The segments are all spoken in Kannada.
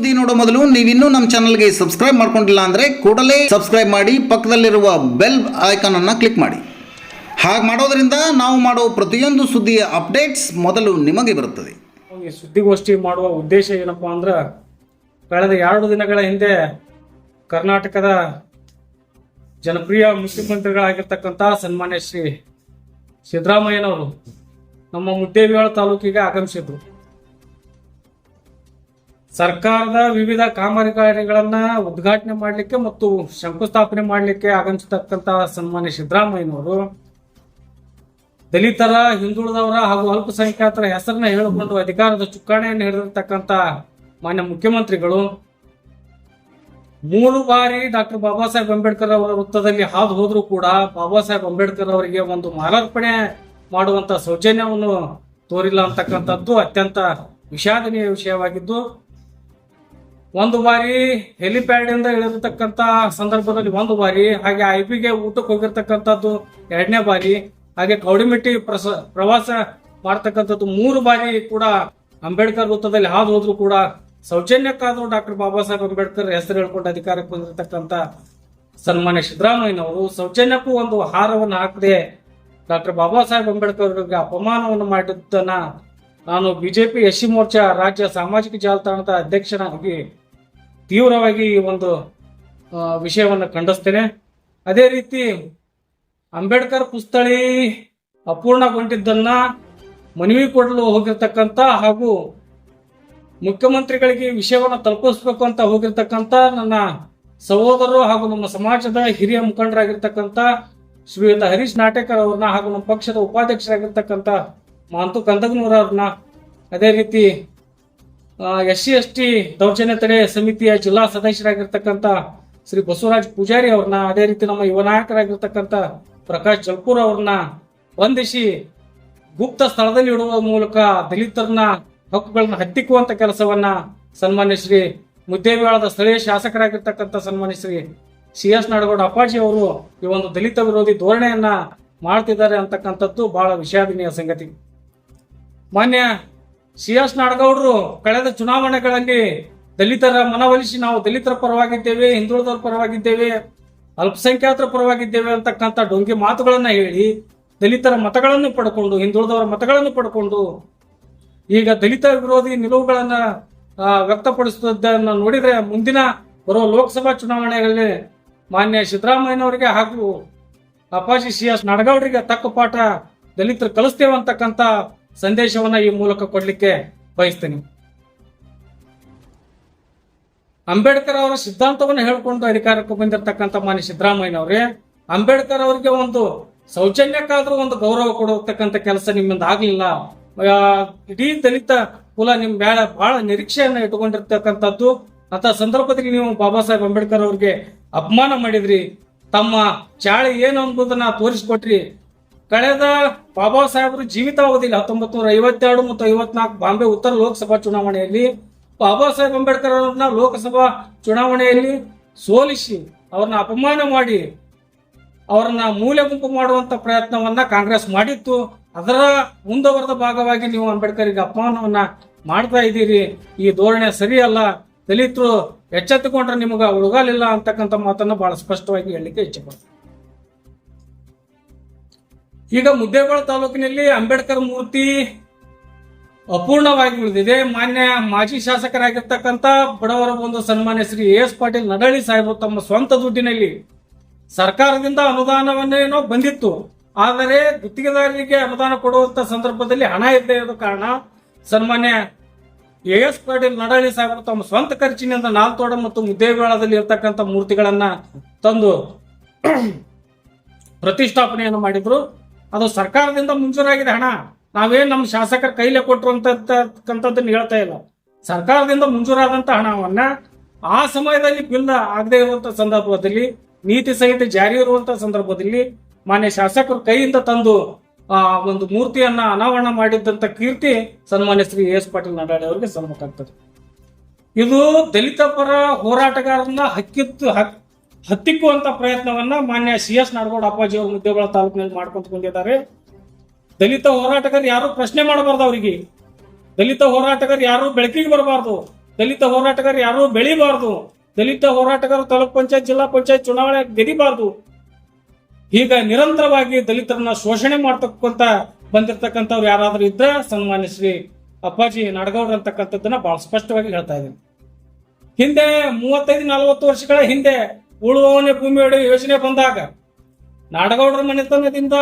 ಸುದ್ದಿ ನೋಡೋ ಮೊದಲು ನೀವಿನ್ನೂ ನಮ್ಮ ಚಾನಲ್ಗೆ ಸಬ್ಸ್ಕ್ರೈಬ್ ಮಾಡ್ಕೊಂಡಿಲ್ಲ ಅಂದರೆ ಕೂಡಲೇ ಸಬ್ಸ್ಕ್ರೈಬ್ ಮಾಡಿ, ಪಕ್ಕದಲ್ಲಿರುವ ಬೆಲ್ ಐಕಾನ್ ಅನ್ನು ಕ್ಲಿಕ್ ಮಾಡಿ. ಹಾಗೆ ಮಾಡೋದ್ರಿಂದ ನಾವು ಮಾಡೋ ಪ್ರತಿಯೊಂದು ಸುದ್ದಿಯ ಅಪ್ಡೇಟ್ಸ್ ಮೊದಲು ನಿಮಗೆ ಬರುತ್ತದೆ. ಈ ಸುದ್ದಿಗೋಷ್ಠಿ ಮಾಡುವ ಉದ್ದೇಶ ಏನಪ್ಪಾ ಅಂದ್ರೆ, ಕಳೆದ ಎರಡು ದಿನಗಳ ಹಿಂದೆ ಕರ್ನಾಟಕದ ಜನಪ್ರಿಯ ಮುಖ್ಯಮಂತ್ರಿಗಳಾಗಿರ್ತಕ್ಕಂಥ ಸನ್ಮಾನ್ಯ ಶ್ರೀ ಸಿದ್ದರಾಮಯ್ಯನವರು ನಮ್ಮ ಮುದ್ದೇಬಿಹಾಳ ತಾಲೂಕಿಗೆ ಆಗಮಿಸಿದ್ರು. ಸರ್ಕಾರದ ವಿವಿಧ ಕಾಮಗಾರಿಗಳನ್ನ ಉದ್ಘಾಟನೆ ಮಾಡಲಿಕ್ಕೆ ಮತ್ತು ಶಂಕುಸ್ಥಾಪನೆ ಮಾಡಲಿಕ್ಕೆ ಆಗಮಿಸತಕ್ಕಂಥ ಸನ್ಮಾನ್ಯ ಸಿದ್ದರಾಮಯ್ಯನವರು, ದಲಿತರ, ಹಿಂದುಳಿದವರ ಹಾಗೂ ಅಲ್ಪಸಂಖ್ಯಾತರ ಹೆಸರನ್ನ ಹೇಳಿಕೊಂಡು ಅಧಿಕಾರದ ಚುಕ್ಕಾಣಿಯನ್ನು ಹಿಡಿದಿರ್ತಕ್ಕಂಥ ಮಾನ್ಯ ಮುಖ್ಯಮಂತ್ರಿಗಳು, ಮೂರು ಬಾರಿ ಡಾಕ್ಟರ್ ಬಾಬಾ ಸಾಹೇಬ್ ಅಂಬೇಡ್ಕರ್ ಅವರ ವೃತ್ತದಲ್ಲಿ ಹಾದು ಹೋದ್ರೂ ಕೂಡ ಬಾಬಾ ಸಾಹೇಬ್ ಅಂಬೇಡ್ಕರ್ ಅವರಿಗೆ ಒಂದು ಮಾಲಾರ್ಪಣೆ ಮಾಡುವಂತ ಸೌಜನ್ಯವನ್ನು ತೋರಿಲ್ಲ ಅಂತಕ್ಕಂಥದ್ದು ಅತ್ಯಂತ ವಿಷಾದನೀಯ ವಿಷಯವಾಗಿದ್ದು ಒಂದು ಬಾರಿ ಹೆಲಿಪ್ಯಾಡ್ ಇಂದ ಇಳಿದಿರ್ತಕ್ಕಂಥ ಸಂದರ್ಭದಲ್ಲಿ ಒಂದು ಬಾರಿ, ಹಾಗೆ ಐ ಪಿಗೆ ಊಟಕ್ಕೆ ಹೋಗಿರ್ತಕ್ಕಂಥದ್ದು ಎರಡನೇ ಬಾರಿ, ಹಾಗೆ ಕೌಡಿಮಿಟ್ಟಿ ಪ್ರಸ, ಪ್ರವಾಸ ಮಾಡ್ತಕ್ಕಂಥದ್ದು ಮೂರು ಬಾರಿ ಕೂಡ ಅಂಬೇಡ್ಕರ್ ವೃತ್ತದಲ್ಲಿ ಹಾದು ಹೋದ್ರು ಕೂಡ ಸೌಜನ್ಯಕ್ಕಾದ್ರು ಡಾಕ್ಟರ್ ಬಾಬಾ ಸಾಹೇಬ್ ಅಂಬೇಡ್ಕರ್ ಹೆಸರು ಹೇಳ್ಕೊಂಡು ಅಧಿಕಾರಕ್ಕೆ ಬಂದಿರತಕ್ಕಂಥ ಸನ್ಮಾನ್ಯ ಸಿದ್ದರಾಮಯ್ಯನವರು ಸೌಜನ್ಯಕ್ಕೂ ಒಂದು ಹಾರವನ್ನು ಹಾಕದೆ ಡಾಕ್ಟರ್ ಬಾಬಾ ಸಾಹೇಬ್ ಅಂಬೇಡ್ಕರ್ ಅವರಿಗೆ ಅಪಮಾನವನ್ನು ಮಾಡಿದ್ದನ್ನ ನಾನು ಬಿಜೆಪಿ ಎಸ್ ಸಿ ಮೋರ್ಚಾ ರಾಜ್ಯ ಸಾಮಾಜಿಕ ಜಾಲತಾಣದ ಅಧ್ಯಕ್ಷನಾಗಿ ತೀವ್ರವಾಗಿ ಈ ಒಂದು ವಿಷಯವನ್ನು ಖಂಡಿಸ್ತೇನೆ. ಅದೇ ರೀತಿ ಅಂಬೇಡ್ಕರ್ ಪುಸ್ತಳಿ ಅಪೂರ್ಣಗೊಂಡಿದ್ದನ್ನ ಮನವಿ ಕೊಡಲು ಹೋಗಿರ್ತಕ್ಕಂಥ ಹಾಗೂ ಮುಖ್ಯಮಂತ್ರಿಗಳಿಗೆ ವಿಷಯವನ್ನು ತಲುಪಿಸ್ಬೇಕು ಅಂತ ಹೋಗಿರ್ತಕ್ಕಂಥ ನನ್ನ ಸಹೋದರರು ಹಾಗೂ ನಮ್ಮ ಸಮಾಜದ ಹಿರಿಯ ಮುಖಂಡರಾಗಿರ್ತಕ್ಕಂಥ ಶ್ರೀಯುತ ಹರೀಶ್ ನಾಟೇಕರ್ ಅವ್ರನ್ನ ಹಾಗೂ ನಮ್ಮ ಪಕ್ಷದ ಉಪಾಧ್ಯಕ್ಷರಾಗಿರ್ತಕ್ಕಂಥ ಮಾಂತು ಕಂದಗನೂರ್ ಅವ್ರನ್ನ ಅದೇ ರೀತಿ ಎಸ್ ಸಿ ಎಸ್ ಟಿ ದೌರ್ಜನ್ಯ ತಡೆ ಸಮಿತಿಯ ಜಿಲ್ಲಾ ಸದಸ್ಯರಾಗಿರ್ತಕ್ಕಂಥ ಶ್ರೀ ಬಸವರಾಜ್ ಪೂಜಾರಿ ಅವ್ರನ್ನ, ಅದೇ ರೀತಿ ನಮ್ಮ ಯುವ ನಾಯಕರಾಗಿರ್ತಕ್ಕಂಥ ಪ್ರಕಾಶ್ ಜಲ್ಪೂರ್ ಅವ್ರನ್ನ ಬಂಧಿಸಿ ಗುಪ್ತ ಸ್ಥಳದಲ್ಲಿ ಇಡುವ ಮೂಲಕ ದಲಿತರನ್ನ ಹಕ್ಕುಗಳನ್ನ ಹತ್ತಿಕ್ಕುವಂತ ಕೆಲಸವನ್ನ ಸನ್ಮಾನ್ಯ ಶ್ರೀ ಮುದ್ದೇಬಿಹಾಳದ ಸ್ಥಳೀಯ ಶಾಸಕರಾಗಿರ್ತಕ್ಕಂಥ ಸನ್ಮಾನ್ಯ ಶ್ರೀ ಸಿ ಎಸ್ ನಾಡಗೌಡ ಅಪ್ಪಾಜಿ ಅವರು ಈ ಒಂದು ದಲಿತ ವಿರೋಧಿ ಧೋರಣೆಯನ್ನ ಮಾಡ್ತಿದ್ದಾರೆ ಅಂತಕ್ಕಂಥದ್ದು ಬಹಳ ವಿಷಾದನೀಯ ಸಂಗತಿ. ಮಾನ್ಯ ಸಿ ಎಸ್ ನಾಡಗೌಡರು ಕಳೆದ ಚುನಾವಣೆಗಳಲ್ಲಿ ದಲಿತರ ಮನವೊಲಿಸಿ ನಾವು ದಲಿತರ ಪರವಾಗಿದ್ದೇವೆ, ಹಿಂದುಳಿದವರ ಪರವಾಗಿದ್ದೇವೆ, ಅಲ್ಪಸಂಖ್ಯಾತರ ಪರವಾಗಿದ್ದೇವೆ ಅಂತಕ್ಕಂಥ ಡೊಂಗಿ ಮಾತುಗಳನ್ನ ಹೇಳಿ ದಲಿತರ ಮತಗಳನ್ನು ಪಡ್ಕೊಂಡು, ಹಿಂದುಳಿದವರ ಮತಗಳನ್ನು ಪಡ್ಕೊಂಡು ಈಗ ದಲಿತ ವಿರೋಧಿ ನಿಲುವುಗಳನ್ನ ವ್ಯಕ್ತಪಡಿಸುವುದನ್ನು ನೋಡಿದ್ರೆ ಮುಂದಿನ ಬರುವ ಲೋಕಸಭಾ ಚುನಾವಣೆಗಳಲ್ಲಿ ಮಾನ್ಯ ಸಿದ್ದರಾಮಯ್ಯನವರಿಗೆ ಹಾಗೂ ಅಪ್ಪಾಜಿ ಸಿ ಎಸ್ ನಾಡಗೌಡರಿಗೆ ತಕ್ಕ ಪಾಠ ದಲಿತರು ಕಲಿಸ್ತೇವೆ ಅಂತಕ್ಕಂಥ ಸಂದೇಶವನ್ನ ಈ ಮೂಲಕ ಕೊಡ್ಲಿಕ್ಕೆ ಬಯಸ್ತೇನೆ. ಅಂಬೇಡ್ಕರ್ ಅವರ ಸಿದ್ಧಾಂತವನ್ನು ಹೇಳ್ಕೊಂಡು ಅಧಿಕಾರಕ್ಕೆ ಬಂದಿರತಕ್ಕಂಥ ಮಾನ್ಯ ಸಿದ್ದರಾಮಯ್ಯನವರೇ, ಅಂಬೇಡ್ಕರ್ ಅವರಿಗೆ ಒಂದು ಸೌಜನ್ಯಕ್ಕಾದ್ರೂ ಒಂದು ಗೌರವ ಕೊಡತಕ್ಕಂಥ ಕೆಲಸ ನಿಮ್ಮಿಂದ ಆಗಲಿಲ್ಲ. ಇಡೀ ದಲಿತ ಕುಲ ನಿಮ್ ಬೇಡ ಬಹಳ ನಿರೀಕ್ಷೆಯನ್ನ ಇಟ್ಟುಕೊಂಡಿರ್ತಕ್ಕಂಥದ್ದು. ಅಂತ ಸಂದರ್ಭದಲ್ಲಿ ನೀವು ಬಾಬಾ ಸಾಹೇಬ್ ಅಂಬೇಡ್ಕರ್ ಅವ್ರಿಗೆ ಅಪಮಾನ ಮಾಡಿದ್ರಿ. ತಮ್ಮ ಚಾಳಿ ಏನು ಅನ್ನೋದನ್ನ ತೋರಿಸ್ಕೊಟ್ರಿ. ಕಳೆದ ಬಾಬಾ ಸಾಹೇಬರು ಜೀವಿತಾವಧಿಯಲ್ಲಿ ಹತ್ತೊಂಬತ್ತು ನೂರ ಐವತ್ತೆರಡು ಮತ್ತು ಐವತ್ನಾಲ್ಕು ಬಾಂಬೆ ಉತ್ತರ ಲೋಕಸಭಾ ಚುನಾವಣೆಯಲ್ಲಿ ಬಾಬಾ ಸಾಹೇಬ್ ಅಂಬೇಡ್ಕರ್ ಅವರನ್ನ ಲೋಕಸಭಾ ಚುನಾವಣೆಯಲ್ಲಿ ಸೋಲಿಸಿ ಅವ್ರನ್ನ ಅಪಮಾನ ಮಾಡಿ ಅವರನ್ನ ಮೂಲೆ ಗುಂಪು ಮಾಡುವಂತ ಪ್ರಯತ್ನವನ್ನ ಕಾಂಗ್ರೆಸ್ ಮಾಡಿತ್ತು. ಅದರ ಮುಂದುವರೆದ ಭಾಗವಾಗಿ ನೀವು ಅಂಬೇಡ್ಕರ್ಗೆ ಅಪಮಾನವನ್ನ ಮಾಡ್ತಾ ಇದ್ದೀರಿ. ಈ ಧೋರಣೆ ಸರಿಯಲ್ಲ. ದಲಿತರು ಎಚ್ಚೆತ್ತುಕೊಂಡ್ರೆ ನಿಮಗೆ ಉಳಗಾಲಿಲ್ಲ ಅಂತಕ್ಕಂಥ ಮಾತನ್ನು ಬಹಳ ಸ್ಪಷ್ಟವಾಗಿ ಹೇಳಲಿಕ್ಕೆ ಇಚ್ಛೆ ಈಗ ಮುದ್ದೇಬೇಳ ತಾಲೂಕಿನಲ್ಲಿ ಅಂಬೇಡ್ಕರ್ ಮೂರ್ತಿ ಅಪೂರ್ಣವಾಗಿ ಉಳಿದಿದೆ. ಮಾನ್ಯ ಮಾಜಿ ಶಾಸಕರಾಗಿರ್ತಕ್ಕಂಥ ಬಡವರ ಒಂದು ಸನ್ಮಾನ್ಯ ಶ್ರೀ ಎ ಎಸ್ ಪಾಟೀಲ್ ನಡಳಿ ಸಾಹೇಬರು ತಮ್ಮ ಸ್ವಂತ ದುಡ್ಡಿನಲ್ಲಿ ಸರ್ಕಾರದಿಂದ ಅನುದಾನವನ್ನೇನೋ ಬಂದಿತ್ತು. ಆದರೆ ಗುತ್ತಿಗೆದಾರರಿಗೆ ಅನುದಾನ ಕೊಡುವಂತ ಸಂದರ್ಭದಲ್ಲಿ ಹಣ ಇದ್ದೇ ಇರೋ ಕಾರಣ ಸನ್ಮಾನ್ಯ ಎ ಎಸ್ ಪಾಟೀಲ್ ನಡಳಿ ಸಾಹೇಬರು ತಮ್ಮ ಸ್ವಂತ ಖರ್ಚಿನಿಂದ ನಾಲ್ತೋಡ ಮತ್ತು ಮುದ್ದೇಬೇಳದಲ್ಲಿ ಇರ್ತಕ್ಕಂಥ ಮೂರ್ತಿಗಳನ್ನ ತಂದು ಪ್ರತಿಷ್ಠಾಪನೆಯನ್ನು ಮಾಡಿದ್ರು. ಅದು ಸರ್ಕಾರದಿಂದ ಮುಂಜೂರಾಗಿದೆ ಹಣ ನಾವೇನ್ ನಮ್ಮ ಶಾಸಕರ ಕೈಲೇ ಕೊಟ್ಟರು ಅಂತಕ್ಕಂಥದ್ದನ್ನ ಹೇಳ್ತಾ ಇಲ್ಲ. ಸರ್ಕಾರದಿಂದ ಮುಂಜೂರಾದಂತ ಹಣವನ್ನ ಆ ಸಮಯದಲ್ಲಿ ಬಿಲ್ ಆಗದೆ ಇರುವಂತ ಸಂದರ್ಭದಲ್ಲಿ, ನೀತಿ ಸಂಹಿತೆ ಜಾರಿ ಇರುವಂತ ಸಂದರ್ಭದಲ್ಲಿ ಮಾನ್ಯ ಶಾಸಕರು ಕೈಯಿಂದ ತಂದು, ಆ, ಒಂದು ಮೂರ್ತಿಯನ್ನ ಅನಾವರಣ ಮಾಡಿದ್ದಂತ ಕೀರ್ತಿ ಸನ್ಮಾನ್ಯ ಶ್ರೀ ಎಸ್ ಪಾಟೀಲ್ ನಡಾಡಿ ಅವರಿಗೆ ಸಮ್ಮತಾಗ್ತದೆ ಇದು ದಲಿತ ಪರ ಹೋರಾಟಗಾರರನ್ನ ಹಕ್ಕಿತ್ತು ಹಕ್ ಹತ್ತಿಕ್ಕುವಂತ ಪ್ರಯತ್ನವನ್ನ ಮಾನ್ಯ ಸಿ ಎಸ್ ನಾಡಗೌಡ ಅಪ್ಪಾಜಿ ಅವರು ಮುದ್ದೇಬಳ ತಾಲೂಕಿನಲ್ಲಿ ಮಾಡ್ಕೊಂತ ಬಂದಿದ್ದಾರೆ. ದಲಿತ ಹೋರಾಟಗಾರ ಯಾರು ಪ್ರಶ್ನೆ ಮಾಡಬಾರ್ದು ಅವರಿಗೆ. ದಲಿತ ಹೋರಾಟಗಾರ ಯಾರು ಬೆಳಕಿಗೆ ಬರಬಾರ್ದು. ದಲಿತ ಹೋರಾಟಗಾರ ಯಾರು ಬೆಳಿಬಾರ್ದು. ದಲಿತ ಹೋರಾಟಗಾರ ತಾಲೂಕ್ ಪಂಚಾಯತ್, ಜಿಲ್ಲಾ ಪಂಚಾಯತ್ ಚುನಾವಣೆ ಗೆದಿಬಾರ್ದು. ಈಗ ನಿರಂತರವಾಗಿ ದಲಿತರನ್ನ ಶೋಷಣೆ ಮಾಡ್ತಕ್ಕಂತ ಬಂದಿರತಕ್ಕಂಥವ್ರು ಯಾರಾದ್ರೂ ಇದ್ರೆ ಸನ್ಮಾನ್ಯ ಶ್ರೀ ಅಪ್ಪಾಜಿ ನಾಡಗೌಡ್ರ ಅಂತಕ್ಕಂಥದ್ದನ್ನ ಬಹಳ ಸ್ಪಷ್ಟವಾಗಿ ಹೇಳ್ತಾ ಇದ್ದೀನಿ. ಹಿಂದೆ ಮೂವತ್ತೈದು, ನಲವತ್ತು ವರ್ಷಗಳ ಹಿಂದೆ ಉಳುವವನೇ ಭೂಮಿ ಯೋಜನೆ ಬಂದಾಗ ನಾಡಗೌಡರ ಮನೆತನದಿಂದ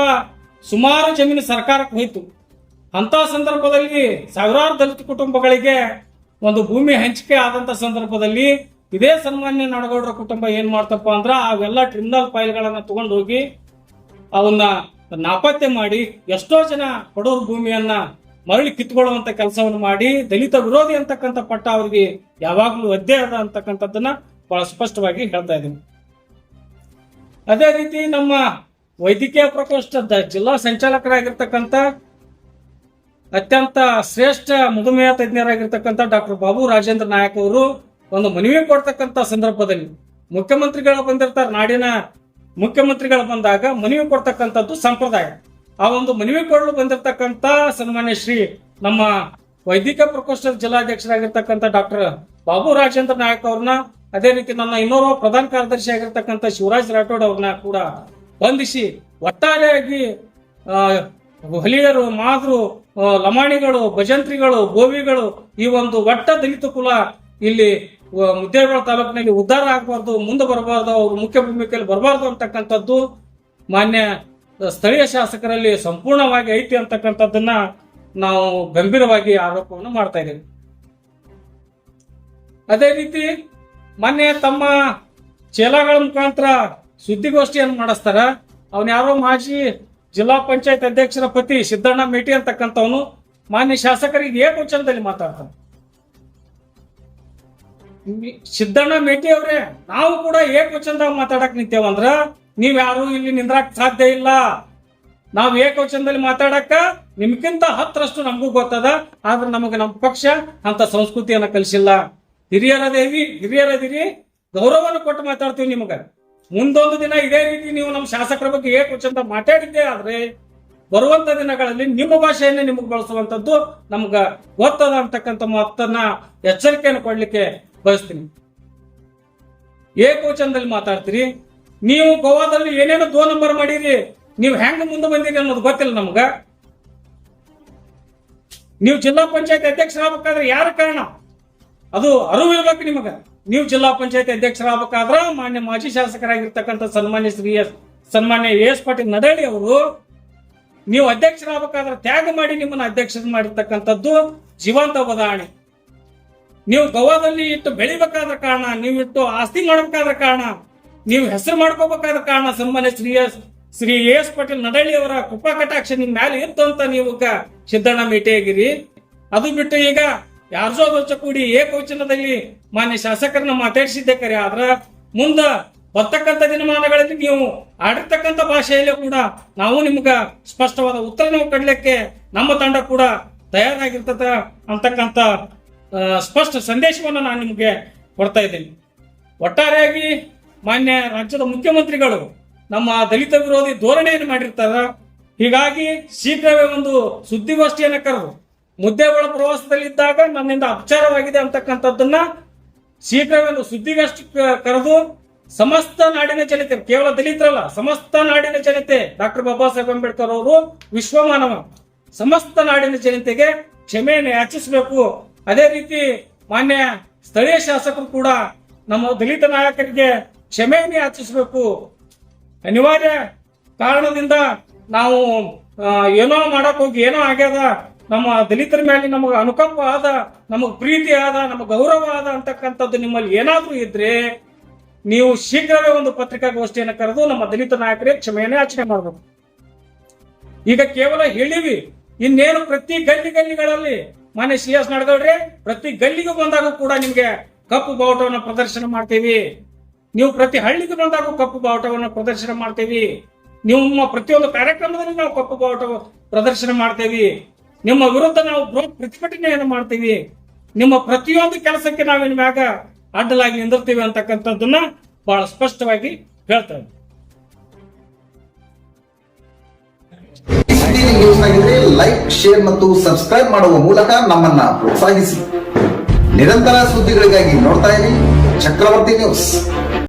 ಸುಮಾರು ಜಮೀನು ಸರ್ಕಾರಕ್ಕೆ ಹೋಯಿತು. ಅಂತ ಸಂದರ್ಭದಲ್ಲಿ ಸಾವಿರಾರು ದಲಿತ ಕುಟುಂಬಗಳಿಗೆ ಒಂದು ಭೂಮಿ ಹಂಚಿಕೆ ಆದಂತ ಸಂದರ್ಭದಲ್ಲಿ ಇದೇ ಸನ್ಮಾನ್ಯ ನಾಡಗೌಡರ ಕುಟುಂಬ ಏನ್ ಮಾಡ್ತಪ್ಪ ಅಂದ್ರ ಅವೆಲ್ಲ ಟ್ರಿಮಿನಲ್ ಫೈಲ್ಗಳನ್ನ ತಗೊಂಡು ಹೋಗಿ ಅವನ್ನ ನಾಪತ್ತೆ ಮಾಡಿ ಎಷ್ಟೋ ಜನ ಬಡವ್ರ ಭೂಮಿಯನ್ನ ಮರಳಿ ಕಿತ್ಕೊಳ್ಳುವಂತ ಕೆಲಸವನ್ನು ಮಾಡಿ ದಲಿತ ವಿರೋಧಿ ಅಂತಕ್ಕಂಥ ಪಟ್ಟ ಅವರಿಗೆ ಯಾವಾಗ್ಲೂ ಒದ್ದೆ ಅದ ಅಂತಕ್ಕಂಥದ್ದನ್ನ ಬಹಳ ಸ್ಪಷ್ಟವಾಗಿ ಹೇಳ್ತಾ ಇದ್ದೀನಿ. ಅದೇ ರೀತಿ ನಮ್ಮ ವೈದ್ಯಕೀಯ ಪ್ರಕೋಷ್ಠದ ಜಿಲ್ಲಾ ಸಂಚಾಲಕರಾಗಿರ್ತಕ್ಕಂಥ ಅತ್ಯಂತ ಶ್ರೇಷ್ಠ ಮಧುಮೇಹ ತಜ್ಞರಾಗಿರ್ತಕ್ಕಂಥ ಡಾಕ್ಟರ್ ಬಾಬು ರಾಜೇಂದ್ರ ನಾಯಕ್ ಅವರು ಒಂದು ಮನವಿ ಕೊಡ್ತಕ್ಕಂಥ ಸಂದರ್ಭದಲ್ಲಿ ಮುಖ್ಯಮಂತ್ರಿಗಳು ಬಂದಿರ್ತಾರೆ. ನಾಡಿನ ಮುಖ್ಯಮಂತ್ರಿಗಳು ಬಂದಾಗ ಮನವಿ ಕೊಡ್ತಕ್ಕಂಥದ್ದು ಸಂಪ್ರದಾಯ. ಆ ಒಂದು ಮನವಿ ಕೊಡಲು ಬಂದಿರತಕ್ಕಂಥ ಸನ್ಮಾನ್ಯ ಶ್ರೀ ನಮ್ಮ ವೈದ್ಯಕೀಯ ಪ್ರಕೋಷ್ಠದ ಜಿಲ್ಲಾಧ್ಯಕ್ಷರಾಗಿರ್ತಕ್ಕಂಥ ಡಾಕ್ಟರ್ ಬಾಬು ರಾಜೇಂದ್ರ ನಾಯಕ್ ಅವ್ರನ್ನ ಅದೇ ರೀತಿ ನನ್ನ ಇನ್ನೋರ್ವ ಪ್ರಧಾನ ಕಾರ್ಯದರ್ಶಿ ಆಗಿರ್ತಕ್ಕಂಥ ಶಿವರಾಜ್ ರಾಠೋಡ್ ಅವ್ರನ್ನ ಕೂಡ ಬಂಧಿಸಿ ಒಟ್ಟಾರೆಯಾಗಿ ಹಲಿಯರು ಮಾದ್ರು ಲಮಾಣಿಗಳು ಭಜಂತ್ರಿಗಳು ಗೋವಿಗಳು ಈ ಒಂದು ಒಟ್ಟ ದಲಿತ ಕುಲ ಇಲ್ಲಿ ಆ, ಮುದ್ದೇಬಿಹಾಳ ತಾಲೂಕಿನಲ್ಲಿ ಉದ್ಧಾರ ಆಗಬಾರ್ದು ಮುಂದೆ ಬರಬಾರ್ದು ಅವರು ಮುಖ್ಯ ಭೂಮಿಕೆಯಲ್ಲಿ ಬರಬಾರ್ದು ಅಂತಕ್ಕಂಥದ್ದು ಮಾನ್ಯ ಸ್ಥಳೀಯ ಶಾಸಕರಲ್ಲಿ ಸಂಪೂರ್ಣವಾಗಿ ಐತಿ ಅಂತಕ್ಕಂಥದ್ದನ್ನ ನಾವು ಗಂಭೀರವಾಗಿ ಆರೋಪವನ್ನು ಮಾಡ್ತಾ ಇದ್ದೇವೆ. ಅದೇ ರೀತಿ ಮೊನ್ನೆ ತಮ್ಮ ಚೇಲಾಗಳ ಮುಖಾಂತರ ಸುದ್ದಿಗೋಷ್ಠಿಯನ್ನು ಮಾಡಿಸ್ತಾರ ಅವನ್ ಯಾರೋ ಮಾಜಿ ಜಿಲ್ಲಾ ಪಂಚಾಯತ್ ಅಧ್ಯಕ್ಷರ ಪತಿ ಸಿದ್ದಣ್ಣ ಮೇಟಿ ಅಂತಕ್ಕಂಥವನು ಮಾನ್ಯ ಶಾಸಕರಿಗೆ ಏಕವಚನದಲ್ಲಿ ಮಾತಾಡ್ತಾನೆ. ಸಿದ್ದಣ್ಣ ಮೇಟಿ ಅವ್ರೆ, ನಾವು ಕೂಡ ಏಕವಚನದಾಗ ಮಾತಾಡಕ್ ನಿಂತೇವಂದ್ರ ನೀವ್ ಯಾರು ಇಲ್ಲಿ ನಿಂದ್ರಾಕ್ ಸಾಧ್ಯ ಇಲ್ಲ. ನಾವ್ ಏಕವಚನದಲ್ಲಿ ಮಾತಾಡಕ ನಿಮ್ಗಿಂತ ಹತ್ತರಷ್ಟು ನಮಗೂ ಗೊತ್ತದ, ಆದ್ರೆ ನಮಗೆ ನಮ್ಮ ಪಕ್ಷ ಅಂತ ಸಂಸ್ಕೃತಿಯನ್ನ ಕಲಿಸಿಲ್ಲ. ಹಿರಿಯರದೇವಿ ಹಿರಿಯರದಿರಿ ಗೌರವವನ್ನು ಕೊಟ್ಟು ಮಾತಾಡ್ತೀವಿ ನಿಮಗ. ಮುಂದೊಂದು ದಿನ ಇದೇ ರೀತಿ ನೀವು ನಮ್ಮ ಶಾಸಕರ ಬಗ್ಗೆ ಏಕವಚನದ ಮಾತಾಡಿದ್ದೇ ಆದ್ರೆ, ಬರುವಂತ ದಿನಗಳಲ್ಲಿ ನಿಮ್ಮ ಭಾಷೆಯನ್ನೇ ನಿಮಗೆ ಬಳಸುವಂತದ್ದು ನಮ್ಗ ಗೊತ್ತದ ಅಂತಕ್ಕಂಥ ಮಾತನ್ನ ಎಚ್ಚರಿಕೆಯನ್ನು ಕೊಡ್ಲಿಕ್ಕೆ ಬಯಸ್ತೀನಿ. ಏಕವಚನದಲ್ಲಿ ಮಾತಾಡ್ತೀರಿ, ನೀವು ಗೋವಾದಲ್ಲಿ ಏನೇನೋ ದೋ ನಂಬರ್ ಮಾಡಿರಿ, ನೀವು ಹೆಂಗ ಮುಂದೆ ಬಂದಿರಿ ಅನ್ನೋದು ಗೊತ್ತಿಲ್ಲ ನಮ್ಗ. ನೀವು ಜಿಲ್ಲಾ ಪಂಚಾಯತ್ ಅಧ್ಯಕ್ಷರಾಗಬೇಕಾದ್ರೆ ಯಾರ ಕಾರಣ? ಅದು ಅರಿವು ಇರ್ಬೇಕು ನಿಮಗ. ನೀವು ಜಿಲ್ಲಾ ಪಂಚಾಯತ್ ಅಧ್ಯಕ್ಷರಾಗಬೇಕಾದ್ರ ಮಾನ್ಯ ಮಾಜಿ ಶಾಸಕರಾಗಿರ್ತಕ್ಕಂಥ ಸನ್ಮಾನ್ಯ ಶ್ರೀ ಎಸ್, ಸನ್ಮಾನ್ಯ ಎಸ್ ಪಾಟೀಲ್ ನಡಳಿ ಅವರು ನೀವು ಅಧ್ಯಕ್ಷರಾಗಬೇಕಾದ್ರೆ ತ್ಯಾಗ ಮಾಡಿ ನಿಮ್ಮನ್ನ ಅಧ್ಯಕ್ಷರ ಮಾಡಿರ್ತಕ್ಕಂಥದ್ದು ಜೀವಂತ ಉದಾಹರಣೆ ನೀವು ಗೋವಾದಲ್ಲಿ ಇಟ್ಟು ಬೆಳಿಬೇಕಾದ ಕಾರಣ, ನೀವು ಇಟ್ಟು ಆಸ್ತಿ ಮಾಡಬೇಕಾದ ಕಾರಣ, ನೀವು ಹೆಸರು ಮಾಡ್ಕೋಬೇಕಾದ ಕಾರಣ ಸನ್ಮಾನ್ಯ ಶ್ರೀ ಎಸ್ ಶ್ರೀ ಎಸ್ ಪಾಟೀಲ್ ನಡಳಿ ಅವರ ಕೃಪಾ ಕಟಾಕ್ಷ ನಿಮ್ ಮೇಲೆ ಇತ್ತು ಅಂತ ನೀವು ಸಿದ್ದಣ್ಣ ಭೇಟಿಯಾಗಿರಿ ಅದು ಬಿಟ್ಟು ಈಗ ಯಾರ್ಜೋ ದೋಚ ಕೂಡಿ ಏಕವಚನದಲ್ಲಿ ಮಾನ್ಯ ಶಾಸಕರನ್ನ ಮಾತಾಡಿಸಿದ್ದೆ ಕರೆ. ಆದ್ರ ಮುಂದ ಬರ್ತಕ್ಕಂಥ ದಿನಮಾನಗಳಲ್ಲಿ ನೀವು ಆಡಿರ್ತಕ್ಕಂಥ ಭಾಷೆಯಲ್ಲೇ ಕೂಡ ನಾವು ನಿಮ್ಗ ಸ್ಪಷ್ಟವಾದ ಉತ್ತರ ನಾವು ಕೊಡ್ಲಿಕ್ಕೆ ನಮ್ಮ ತಂಡ ಕೂಡ ತಯಾರಾಗಿರ್ತದ ಅಂತಕ್ಕಂಥ ಸ್ಪಷ್ಟ ಸಂದೇಶವನ್ನು ನಾನು ನಿಮಗೆ ಕೊಡ್ತಾ ಇದ್ದೀನಿ. ಒಟ್ಟಾರೆಯಾಗಿ ಮಾನ್ಯ ರಾಜ್ಯದ ಮುಖ್ಯಮಂತ್ರಿಗಳು ನಮ್ಮ ದಲಿತ ವಿರೋಧಿ ಧೋರಣೆಯನ್ನು ಮಾಡಿರ್ತಾರ. ಹೀಗಾಗಿ ಶೀಘ್ರವೇ ಒಂದು ಸುದ್ದಿಗೋಷ್ಠಿಯನ್ನು ಕರೆದು ಮುದ್ದೇಬಳ ಪ್ರವಾಸದಲ್ಲಿದ್ದಾಗ ನನ್ನಿಂದ ಅಪಚಾರವಾಗಿದೆ ಅಂತಕ್ಕಂಥದ್ದನ್ನ ಶೀಘ್ರವೇ ಸುದ್ದಿಗಷ್ಟು ಕರೆದು ಸಮಸ್ತ ನಾಡಿನ ಜನತೆ, ಕೇವಲ ದಲಿತರಲ್ಲ, ಸಮಸ್ತ ನಾಡಿನ ಜನತೆ, ಡಾಕ್ಟರ್ ಬಾಬಾ ಸಾಹೇಬ್ ಅಂಬೇಡ್ಕರ್ ಅವರು ವಿಶ್ವಮಾನವ. ಸಮಸ್ತ ನಾಡಿನ ಜನತೆಗೆ ಕ್ಷಮೆಯನ್ನು ಯಾಚಿಸಬೇಕು. ಅದೇ ರೀತಿ ಮಾನ್ಯ ಸ್ಥಳೀಯ ಶಾಸಕರು ಕೂಡ ನಮ್ಮ ದಲಿತ ನಾಯಕರಿಗೆ ಕ್ಷಮೆಯನ್ನು ಯಾಚಿಸಬೇಕು. ಅನಿವಾರ್ಯ ಕಾರಣದಿಂದ ನಾವು ಏನೋ ಮಾಡಕ್ ಹೋಗಿ, ಏನೋ ಆಗ್ಯದ ನಮ್ಮ ದಲಿತರ ಮೇಲೆ ನಮಗೆ ಅನುಕಂಪ ಆದ, ನಮಗ್ ಪ್ರೀತಿ ಆದ, ನಮಗ್ ಗೌರವ ಆದ ಅಂತಕ್ಕಂಥದ್ದು ನಿಮ್ಮಲ್ಲಿ ಏನಾದ್ರೂ ಇದ್ರೆ ನೀವು ಶೀಘ್ರವೇ ಒಂದು ಪತ್ರಿಕಾಗೋಷ್ಠಿಯನ್ನು ಕರೆದು ನಮ್ಮ ದಲಿತ ನಾಯಕರೇ ಕ್ಷಮೆಯನ್ನು ಆಚರಣೆ ಮಾಡಬೇಕು. ಈಗ ಕೇವಲ ಹೇಳಿವಿ, ಇನ್ನೇನು ಪ್ರತಿ ಗಲ್ಲಿ ಗಲ್ಲಿಗಳಲ್ಲಿ, ಮಾನ್ಯ ಸಿ ಎಸ್ ನಡೆದವ್ರೆ ಪ್ರತಿ ಗಲ್ಲಿಗೂ ಬಂದಾಗ ಕೂಡ ನಿಮ್ಗೆ ಕಪ್ಪು ಬಾವುಟವನ್ನು ಪ್ರದರ್ಶನ ಮಾಡ್ತೀವಿ. ನೀವು ಪ್ರತಿ ಹಳ್ಳಿಗೆ ಬಂದಾಗ ಕಪ್ಪು ಬಾವುಟವನ್ನು ಪ್ರದರ್ಶನ ಮಾಡ್ತೀವಿ. ನಿಮ್ಮ ಪ್ರತಿಯೊಂದು ಕಾರ್ಯಕ್ರಮದಲ್ಲಿ ನಾವು ಕಪ್ಪು ಬಾವುಟ ಪ್ರದರ್ಶನ ಮಾಡ್ತೇವಿ. ನಿಮ್ಮ ವಿರುದ್ಧ ನಾವು ಬೃಹತ್ ಪ್ರತಿಭಟನೆಯನ್ನು ಮಾಡ್ತೀವಿ. ನಿಮ್ಮ ಪ್ರತಿಯೊಂದು ಕೆಲಸಕ್ಕೆ ನಾವು ಮ್ಯಾಗ ಅಡ್ಡಲಾಗಿ ನಿಂದಿರ್ತೀವಿ ಅಂತಕ್ಕಂಥದ್ದನ್ನ ಬಹಳ ಸ್ಪಷ್ಟವಾಗಿ ಆಗಿದ್ರೆ ಲೈಕ್ ಶೇರ್ ಮತ್ತು ಸಬ್ಸ್ಕ್ರೈಬ್ ಮಾಡುವ ಮೂಲಕ ನಮ್ಮನ್ನ ಪ್ರೋತ್ಸಾಹಿಸಿ. ನಿರಂತರ ಸುದ್ದಿಗಳಿಗಾಗಿ ನೋಡ್ತಾ ಇರಿ ಚಕ್ರವರ್ತಿ ನ್ಯೂಸ್